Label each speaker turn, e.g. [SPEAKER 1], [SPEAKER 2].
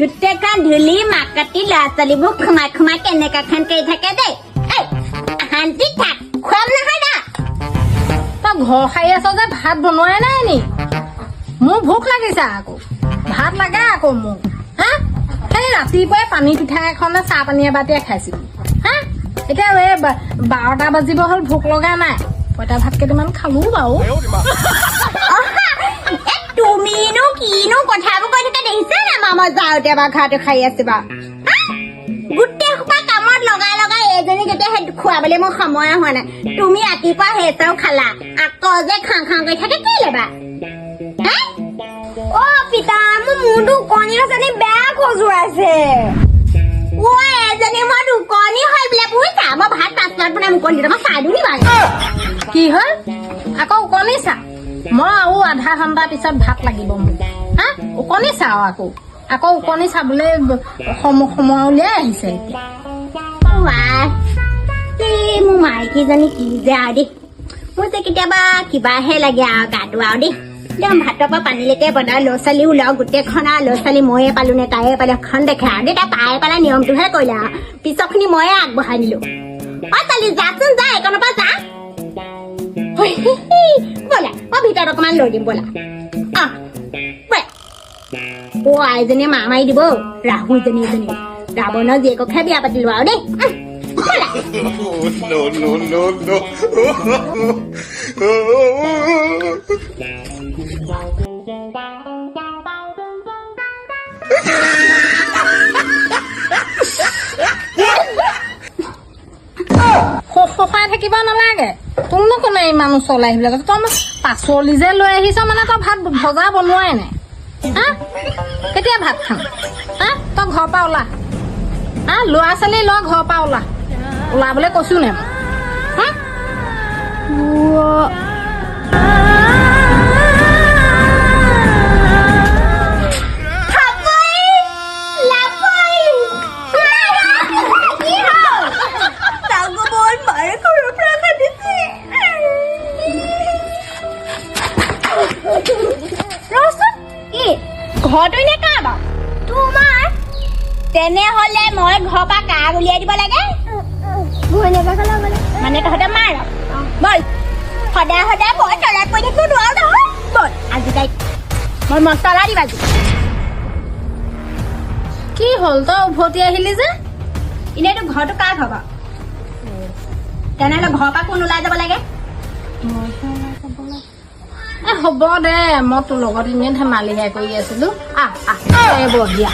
[SPEAKER 1] গোটেইখন ধূলি মাক কাটি ল'ৰা ছোৱালীবোৰ খুমাই খুমাই কেনেকুৱাখন কৰি থাকে দেই। এই শান্তিত থাক খুৱাম নহয় না।
[SPEAKER 2] তই ঘৰ সাৰি আছ যে ভাত বনোৱাই নাই নি? মোৰ ভোক লাগিছে আকৌ। ভাত লাগে আকৌ মোক। হা? সেই ৰাতিপুৱাই পানী পিঠা এখনে চাহ পানী এবাটিয়ে খাইছিলো। হা? এতিয়া এই বাৰটা বাজিব হ'ল ভোক লগা নাই। পইতা ভাত কেইটামান খালো বাৰু।
[SPEAKER 1] তুমিনো কিনো দেখিছা না মামত যাওঁতে বা ঘৰটো খাই আছে বা। হা? গোটেই সোপা কামত লগাই লগাই এজনীক এতিয়া সেই খুৱাবলৈ মোৰ সময় হোৱা নাই। তুমি ৰাতিপুৱা সেইচাও খালা। আকৌ যে খাওঁ খাওঁ কৰি থাকে কি ল'বা অ, পিতা, মোৰ মূৰটো ওকণি এজনী বেয়া খজুৱাইছে ঐ এজনী মই দুকণি হয় বোলে। বুজিছা মই ভাত প্লেট বনাই মুকলি মই চাই নি বাৰু।
[SPEAKER 2] কি হ'ল? আকৌ উকনি চা? মই আৰু আধা ঘণ্টাৰ পিছত ভাত লাগিব মোক হা? উকনি চাওঁ আকৌ। আকৌ উকনি চাবলৈ সময় উলিয়াই আহিছে
[SPEAKER 1] মোৰ মাইকীজনী কি যে আৰু দেই। মোৰ যে কেতিয়াবা কিবাহে লাগে আৰু গাটো আৰু দেই। একদম ভাতৰ পৰা পানীলৈকে বনাই ল'ৰা ছোৱালীও লওঁ গোটেইখন আৰু ল'ৰা ছোৱালী ময়ে পালো নে তায়ে পালে এখন দেখে আৰু দেই। তাই তাই পালে নিয়মটোহে কৰিলে আৰু। পিছৰখিনি ময়ে আগবঢ়াই নিলো। অ ছোৱালী যাচোন যা এইকণৰ পৰা যা। ব'লা মই ভিতৰত অকণমান লৈ দিম ব'লা। আইজনীয়ে মা মাৰি দিব। ৰাহু ইজনী এজনী ৰাৱণৰ জীয়েককহে বিয়া পাতিলো আৰু দেই।
[SPEAKER 3] no, no,
[SPEAKER 2] থাকিব নালাগে। তোকনো কোনে ইমান ওচৰলৈ আহিবলৈ কৈছে? তই পাচলি যে লৈ আহিছ মানে তই ভাত ভজা বনোৱাই নাই। কেতিয়া ভাত খাম হা তই ঘৰৰ পৰা ওলা হা ল'ৰা ছোৱালী লয় ঘৰৰ পৰা ওলা ওলাবলৈ কৈছো নে? হা?
[SPEAKER 1] ঘৰটো এনে কাৰ বাৰু? তোমাৰ। তেনেহলে মই ঘৰৰ পৰা কাক উলিয়াই দিব লাগে? মানে তহঁতে মাৰ। বল। সদায় সদায় মই তলাত পৰি থাকিব নোৱাৰো নহয়। বল আজি তাইক মই মছলা দিবা আজি।
[SPEAKER 2] কি হ'ল তই উভতি আহিলি যে?
[SPEAKER 1] এনেইতো ঘৰটো কাৰ ঘৰ বাৰু? তেনেহলে ঘৰৰ পৰা কোন ওলাই যাব লাগে।
[SPEAKER 2] এ হ'ব দে মই তোৰ লগত এনেই ধেমালিহে কৰি আছিলো আহ আহ দিয়া